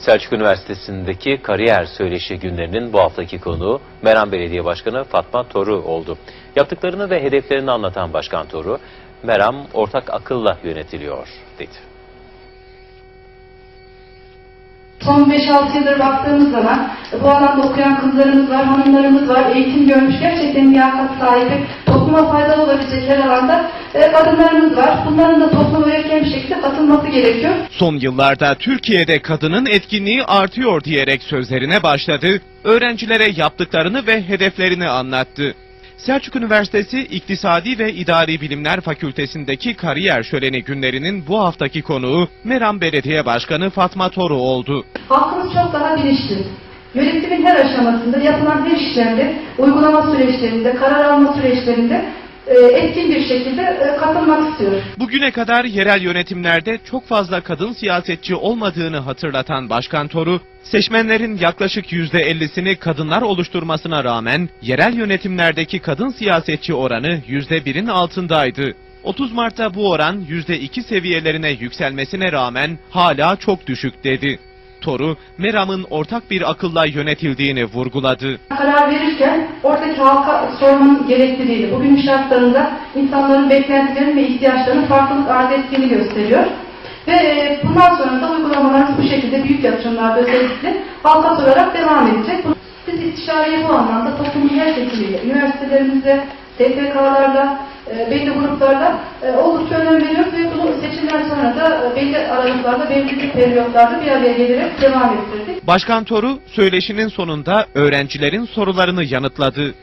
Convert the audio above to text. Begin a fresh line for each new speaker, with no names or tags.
Selçuk Üniversitesi'ndeki kariyer söyleşi günlerinin bu haftaki konuğu Meram Belediye Başkanı Fatma Toru oldu. Yaptıklarını ve hedeflerini anlatan Başkan Toru, Meram ortak akılla yönetiliyor dedi.
Son 5-6 yıldır baktığımız zaman bu alanda okuyan kızlarımız var, hanımlarımız var, eğitim görmüş, gerçekten liyakat sahibi, topluma faydalı olabilecek her alanda e, kadınlarımız var. Bunların da topluma üretken bir şekilde katılması gerekiyor.
Son yıllarda Türkiye'de kadının etkinliği artıyor diyerek sözlerine başladı, öğrencilere yaptıklarını ve hedeflerini anlattı. Selçuk Üniversitesi İktisadi ve İdari Bilimler Fakültesindeki kariyer şöleni günlerinin bu haftaki konuğu Meram Belediye Başkanı Fatma Toru oldu.
Halkımız çok daha bilinçli. Yönetimin her aşamasında, yapılan her işlemde, uygulama süreçlerinde, karar alma süreçlerinde etkin bir şekilde e, katılmak istiyor.
Bugüne kadar yerel yönetimlerde çok fazla kadın siyasetçi olmadığını hatırlatan Başkan Toru, seçmenlerin yaklaşık %50'sini kadınlar oluşturmasına rağmen yerel yönetimlerdeki kadın siyasetçi oranı %1'in altındaydı. 30 Mart'ta bu oran %2 seviyelerine yükselmesine rağmen hala çok düşük dedi. Toru, Meram'ın ortak bir akılla yönetildiğini vurguladı.
Karar verirken oradaki halka sormanın gerekliliğini, bugünün şartlarında insanların beklentilerinin ve ihtiyaçlarının farklılık arz ettiğini gösteriyor. Ve e, bundan sonra da uygulamalarımız bu şekilde büyük yatırımlarda özellikle halka sorarak devam edecek. Biz istişareyi bu anlamda toplumun her kesimiyle, üniversitelerimizle, STK'larla, e, belli gruplarla e, oldukça önem veriyoruz ve bunu seçimden sonra da e, belli aralıklarda, belli periyotlarda bir araya gelerek devam ettirdik.
Başkan Toru söyleşinin sonunda öğrencilerin sorularını yanıtladı.